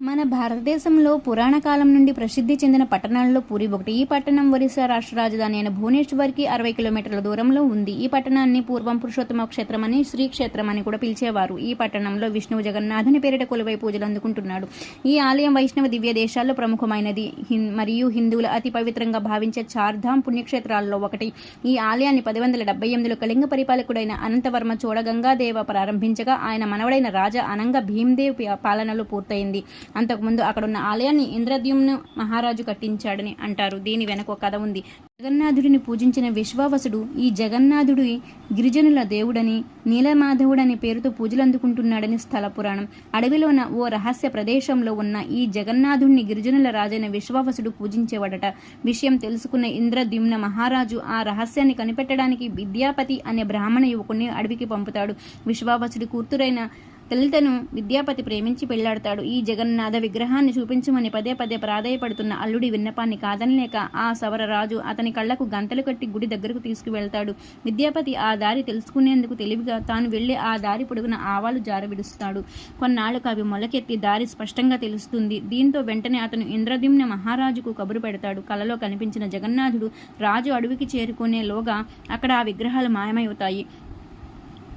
మన భారతదేశంలో పురాణ కాలం నుండి ప్రసిద్ధి చెందిన పట్టణాల్లో పూరి ఒకటి. ఈ పట్టణం ఒరిస్సా రాష్ట్ర రాజధాని అయిన భువనేశ్వర్కి అరవై కిలోమీటర్ల దూరంలో ఉంది. ఈ పట్టణాన్ని పూర్వం పురుషోత్తమ క్షేత్రం అని శ్రీ క్షేత్రం అని కూడా పిలిచేవారు. ఈ పట్టణంలో విష్ణువు జగన్నాథుని పేరిట కొలువై పూజలు అందుకుంటున్నాడు. ఈ ఆలయం వైష్ణవ దివ్య దేశాల్లో ప్రముఖమైనది. మరియు హిందువుల అతి పవిత్రంగా భావించే చార్ధామ్ పుణ్యక్షేత్రాల్లో ఒకటి. ఈ ఆలయాన్ని పది వందల డెబ్బై ఎనిమిదిలో కళింగ పరిపాలకుడైన అనంతవర్మ చూడగంగాదేవ ప్రారంభించగా ఆయన మనవడైన రాజా అనంగ భీమ్దేవ్ పాలనలో పూర్తయింది. అంతకుముందు అక్కడున్న ఆలయాన్ని ఇంద్రద్యుమ్ను మహారాజు కట్టించాడని అంటారు. దీని వెనక ఒక కథ ఉంది. జగన్నాథుడిని పూజించిన విశ్వావసుడు ఈ జగన్నాథుడి గిరిజనుల దేవుడని నీలమాధవుడని పేరుతో పూజలు అందుకుంటున్నాడని స్థల పురాణం. అడవిలోన ఓ రహస్య ప్రదేశంలో ఉన్న ఈ జగన్నాథుడిని గిరిజనుల రాజైన విశ్వావసుడు పూజించేవాడట. విషయం తెలుసుకున్న ఇంద్రద్యుమ్న మహారాజు ఆ రహస్యాన్ని కనిపెట్టడానికి విద్యాపతి అనే బ్రాహ్మణ యువకుణ్ణి అడవికి పంపుతాడు. విశ్వావసుడి కూతురైన లలితను విద్యాపతి ప్రేమించి పెళ్ళాడతాడు. ఈ జగన్నాథ విగ్రహాన్ని చూపించమని పదే పదే ప్రాధాయపడుతున్న అల్లుడి విన్నపాన్ని కాదనలేక ఆ సవరరాజు అతని కళ్ళకు గంతలు కట్టి గుడి దగ్గరకు తీసుకువెళ్తాడు. విద్యాపతి ఆ దారి తెలుసుకునేందుకు తెలివిగా తాను వెళ్ళే ఆ దారి పొడుగున ఆవాలు జారవిడుస్తాడు. కొన్నాళ్ళకు అవి మొలకెత్తి దారి స్పష్టంగా తెలుస్తుంది. దీంతో వెంటనే అతను ఇంద్రదిమ్న మహారాజుకు కబురు పెడతాడు. కలలో కనిపించిన జగన్నాథుడు రాజు అడవికి చేరుకునేలోగా అక్కడ ఆ విగ్రహాలు మాయమవుతాయి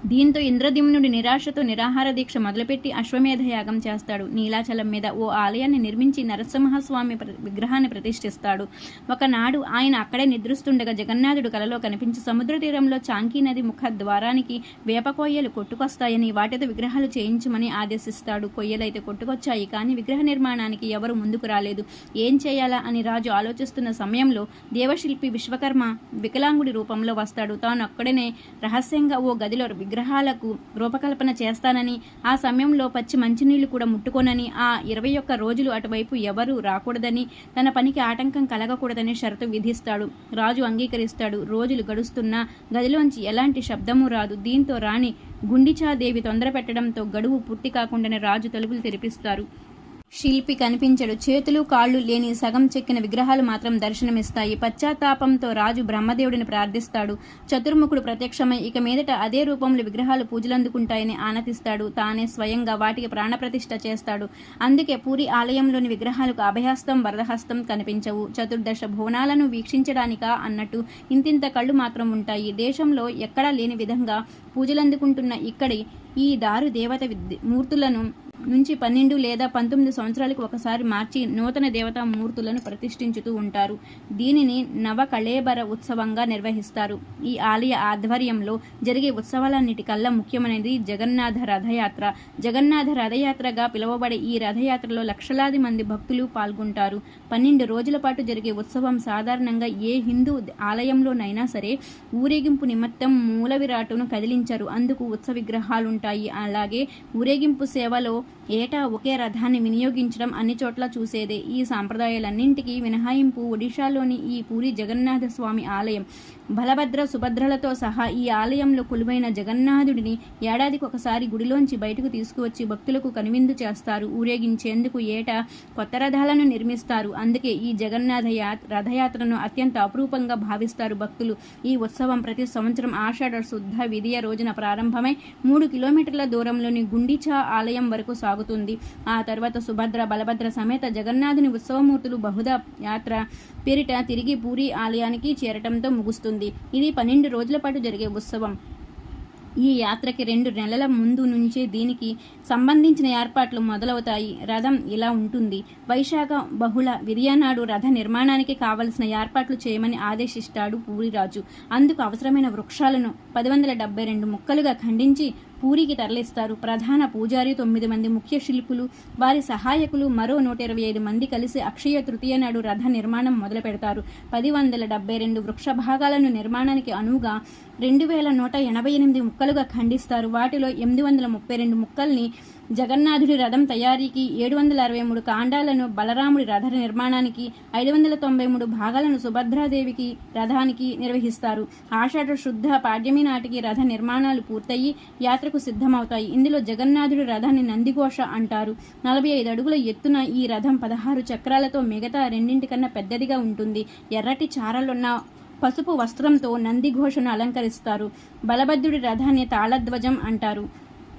దీంతో ఇంద్రదిమ్నుడి నిరాశతో నిరాహార దీక్ష మొదలుపెట్టి అశ్వమేధ యాగం చేస్తాడు. నీలాచలం మీద ఓ ఆలయాన్ని నిర్మించి నరసింహస్వామి ప్ర- విగ్రహాన్ని ప్రతిష్ఠిస్తాడు. ఒకనాడు ఆయన అక్కడే నిద్రిస్తుండగా జగన్నాథుడు కలలో కనిపించి సముద్ర తీరంలో చాంకీ నది ముఖ ద్వారానికి వేప కొయ్యలు కొట్టుకొస్తాయని వాటితో విగ్రహాలు చేయించమని ఆదేశిస్తాడు. కొయ్యలైతే కొట్టుకొచ్చాయి కానీ విగ్రహ నిర్మాణానికి ఎవరు ముందుకు రాలేదు. ఏం చేయాలా అని రాజు ఆలోచిస్తున్న సమయంలో దేవశిల్పి విశ్వకర్మ వికలాంగుడి రూపంలో వస్తాడు. తాను అక్కడనే రహస్యంగా ఓ గదిలో విగ్రహాలకు రూపకల్పన చేస్తానని ఆ సమయంలో పచ్చి మంచినీళ్ళు కూడా ముట్టుకోనని ఆ ఇరవై ఒక్క రోజులు అటువైపు ఎవరూ రాకూడదని తన పనికి ఆటంకం కలగకూడదని షరతు విధిస్తాడు. రాజు అంగీకరిస్తాడు. రోజులు గడుస్తున్నా గదిలోంచి ఎలాంటి శబ్దము రాదు. దీంతో రాణి గుండిచాదేవి తొందర పెట్టడంతో గడువు పూర్తి కాకుండానే రాజు తలుపులు తెరిపిస్తారు. శిల్పి కనిపించడు. చేతులు కాళ్ళు లేని సగం చెక్కిన విగ్రహాలు మాత్రం దర్శనమిస్తాయి. పశ్చాత్తాపంతో రాజు బ్రహ్మదేవుడిని ప్రార్థిస్తాడు. చతుర్ముఖుడు ప్రత్యక్షమై ఇక మీదట అదే రూపంలో విగ్రహాలు పూజలందుకుంటాయని ఆనతిస్తాడు. తానే స్వయంగా వాటికి ప్రాణప్రతిష్ఠ చేస్తాడు. అందుకే పూరి ఆలయంలోని విగ్రహాలకు అభయహస్తం వరదహస్తం కనిపించవు. చతుర్దశ భువనాలను వీక్షించడానికా అన్నట్టు ఇంతింత కళ్ళు మాత్రం ఉంటాయి. దేశంలో ఎక్కడా లేని విధంగా పూజలందుకుంటున్న ఇక్కడి ఈ దారు దేవత మూర్తులను నుంచి పన్నెండు లేదా పంతొమ్మిది సంవత్సరాలకు ఒకసారి మార్చి నూతన దేవతా మూర్తులను ప్రతిష్ఠించుతూ ఉంటారు. దీనిని నవ కళేబర ఉత్సవంగా నిర్వహిస్తారు. ఈ ఆలయ ఆధ్వర్యంలో జరిగే ఉత్సవాలన్నిటికల్లా ముఖ్యమైనది జగన్నాథ రథయాత్ర. జగన్నాథ రథయాత్రగా పిలువబడే ఈ రథయాత్రలో లక్షలాది మంది భక్తులు పాల్గొంటారు. పన్నెండు రోజుల పాటు జరిగే ఉత్సవం సాధారణంగా ఏ హిందూ ఆలయంలోనైనా సరే ఊరేగింపు నిమిత్తం మూల విరాటును కదిలించరు. అందుకు ఉత్సవ విగ్రహాలుంటాయి. అలాగే ఊరేగింపు సేవలో ఏటా ఒకే రథాన్ని వినియోగించడం అన్ని చోట్ల చూసేదే. ఈ సాంప్రదాయాలన్నింటికీ మినహాయింపు ఒడిశాలోని ఈ పూరి జగన్నాథ స్వామి ఆలయం. బలభద్ర సుభద్రలతో సహా ఈ ఆలయంలో కొలువైన జగన్నాథుడిని ఏడాదికి ఒకసారి గుడిలోంచి బయటకు తీసుకువచ్చి భక్తులకు కనువిందు చేస్తారు. ఊరేగించేందుకు ఏటా కొత్త రథాలను నిర్మిస్తారు. అందుకే ఈ జగన్నాథ రథయాత్రను అత్యంత అపురూపంగా భావిస్తారు భక్తులు. ఈ ఉత్సవం ప్రతి సంవత్సరం ఆషాఢ శుద్ధ విధియ రోజున ప్రారంభమై మూడు కిలోమీటర్ల దూరంలోని గుండిచా ఆలయం వరకు సాగుతుంది. ఆ తర్వాత సుభద్ర బలభద్ర సమేత జగన్నాథుని ఉత్సవమూర్తులు బహుదా యాత్ర పేరిట తిరిగి పూరి ఆలయానికి చేరటంతో ముగుస్తుంది. ఇది పన్నెండు రోజుల పాటు జరిగే ఉత్సవం. ఈ యాత్రకి రెండు నెలల ముందు నుంచే దీనికి సంబంధించిన ఏర్పాట్లు మొదలవుతాయి. రథం ఇలా ఉంటుంది. వైశాఖ బహుళ విరియనాడు రథ నిర్మాణానికి కావలసిన ఏర్పాట్లు చేయమని ఆదేశిస్తాడు పూరిరాజు. అందుకు అవసరమైన వృక్షాలను పది వందల డెబ్బై రెండు ముక్కలుగా ఖండించి పూరికి తరలిస్తారు. ప్రధాన పూజారి తొమ్మిది మంది ముఖ్య శిల్పులు వారి సహాయకులు మరో నూట ఇరవై ఐదు మంది కలిసి అక్షయ తృతీయ నాడు రథ నిర్మాణం మొదలు పెడతారు పది వందల డెబ్బై రెండు వృక్ష భాగాలను నిర్మాణానికి అనువుగా రెండు వేల నూట ఎనభై ఎనిమిది ముక్కలుగా ఖండిస్తారు. వాటిలో ఎనిమిది వందల ముప్పై రెండు ముక్కల్ని జగన్నాథుడి రథం తయారీకి ఏడు వందల అరవై మూడు కాండాలను బలరాముడి రథ నిర్మాణానికి ఐదు వందల తొంభై మూడు భాగాలను సుభద్రాదేవికి రథానికి నిర్వహిస్తారు. ఆషాఢ శుద్ధ పాడ్యమి నాటికి రథ నిర్మాణాలు పూర్తయి యాత్రకు సిద్ధమవుతాయి. ఇందులో జగన్నాథుడి రథాన్ని నందిఘోష అంటారు. నలభై ఐదు అడుగుల ఎత్తున ఈ రథం పదహారు చక్రాలతో మిగతా రెండింటికన్నా పెద్దదిగా ఉంటుంది. ఎర్రటి చారలున్న పసుపు వస్త్రంతో నందిఘోషను అలంకరిస్తారు. బలభద్రుడి రథాన్ని తాళధ్వజం అంటారు.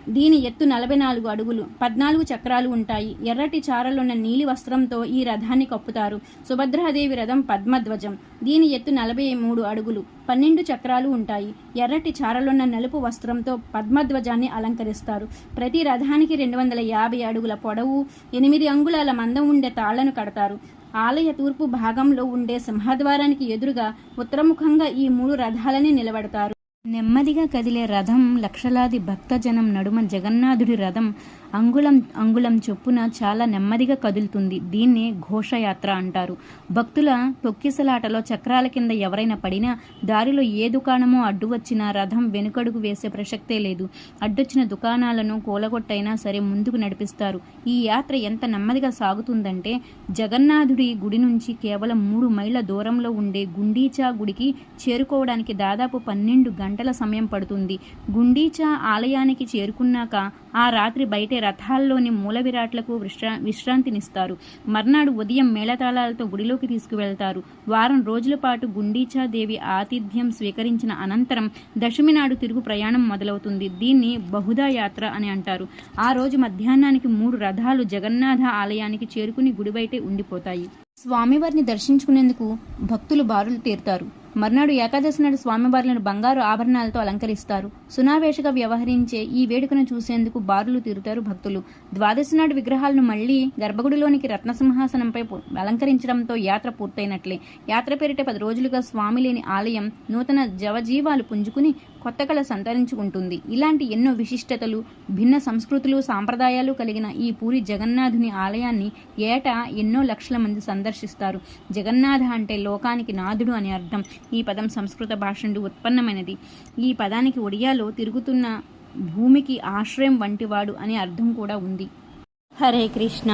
దీని ఎత్తు నలభై నాలుగు అడుగులు. పద్నాలుగు చక్రాలు ఉంటాయి. ఎర్రటి చారలున్న నీలి వస్త్రంతో ఈ రథాన్ని కప్పుతారు. సుభద్రాదేవి రథం పద్మధ్వజం. దీని ఎత్తు నలభై మూడు అడుగులు. పన్నెండు చక్రాలు ఉంటాయి. ఎర్రటి చారలున్న నలుపు వస్త్రంతో పద్మధ్వజాన్ని అలంకరిస్తారు. ప్రతి రథానికి రెండు వందల యాభై అడుగుల పొడవు ఎనిమిది అంగుళాల మందం ఉండే తాళ్ళను కడతారు. ఆలయ తూర్పు భాగంలో ఉండే సింహద్వారానికి ఎదురుగా ఉత్తరముఖంగా ఈ మూడు రథాలని నిలబడతారు. నెమ్మదిగా కదిలే రథం లక్షలాది భక్తజనం నడుమ జగన్నాథుడి రథం అంగుళం అంగుళం చొప్పున చాలా నెమ్మదిగా కదులుతుంది. దీన్నే ఘోషయాత్ర అంటారు. భక్తుల తొక్కిసలాటలో చక్రాల కింద ఎవరైనా పడినా దారిలో ఏ దుకాణమో అడ్డు వచ్చినా రథం వెనుకడుగు వేసే ప్రసక్తే లేదు. అడ్డొచ్చిన దుకాణాలను కూలగొట్టైనా సరే ముందుకు నడిపిస్తారు. ఈ యాత్ర ఎంత నెమ్మదిగా సాగుతుందంటే జగన్నాథుడి గుడి నుంచి కేవలం మూడు మైళ్ళ దూరంలో ఉండే గుండీచా గుడికి చేరుకోవడానికి దాదాపు పన్నెండు గంటల సమయం పడుతుంది. గుండీచా ఆలయానికి చేరుకున్నాక ఆ రాత్రి బయటే రథాల్లోని మూల విరాట్లకు విశ్రా విశ్రాంతినిస్తారు. మర్నాడు ఉదయం మేళతాళాలతో గుడిలోకి తీసుకువెళ్తారు. వారం రోజుల పాటు గుండీచా దేవి ఆతిథ్యం స్వీకరించిన అనంతరం దశమి నాడు తిరుగు ప్రయాణం మొదలవుతుంది. దీన్ని బహుదా యాత్ర అని అంటారు. ఆ రోజు మధ్యాహ్నానికి మూడు రథాలు జగన్నాథ ఆలయానికి చేరుకుని గుడి బయటే ఉండిపోతాయి. స్వామివారిని దర్శించుకునేందుకు భక్తులు బారులు తీరుతారు. మర్నాడు ఏకాదశి నాడు స్వామివార్లను బంగారు ఆభరణాలతో అలంకరిస్తారు. సునావేశగా వ్యవహరించే ఈ వేడుకను చూసేందుకు బారులు తీరుతారు భక్తులు. ద్వాదశి నాడు విగ్రహాలను మళ్ళీ గర్భగుడిలోనికి రత్నసింహాసనంపై అలంకరించడంతో యాత్ర పూర్తయినట్లే. యాత్ర పేరిట పది రోజులుగా స్వామి లేని ఆలయం నూతన జవజీవాలు పుంజుకుని కొత్త కళ సంతరించుకుంటుంది. ఇలాంటి ఎన్నో విశిష్టతలు భిన్న సంస్కృతులు సాంప్రదాయాలు కలిగిన ఈ పూరి జగన్నాథుని ఆలయాన్ని ఏటా ఎన్నో లక్షల మంది సందర్శిస్తారు. జగన్నాథ అంటే లోకానికి నాథుడు అని అర్థం. ఈ పదం సంస్కృత భాష నుండి ఉత్పన్నమైనది. ఈ పదానికి ఒడియాలో తిరుగుతున్న భూమికి ఆశ్రయం వంటివాడు అనే అర్థం కూడా ఉంది. హరే కృష్ణ.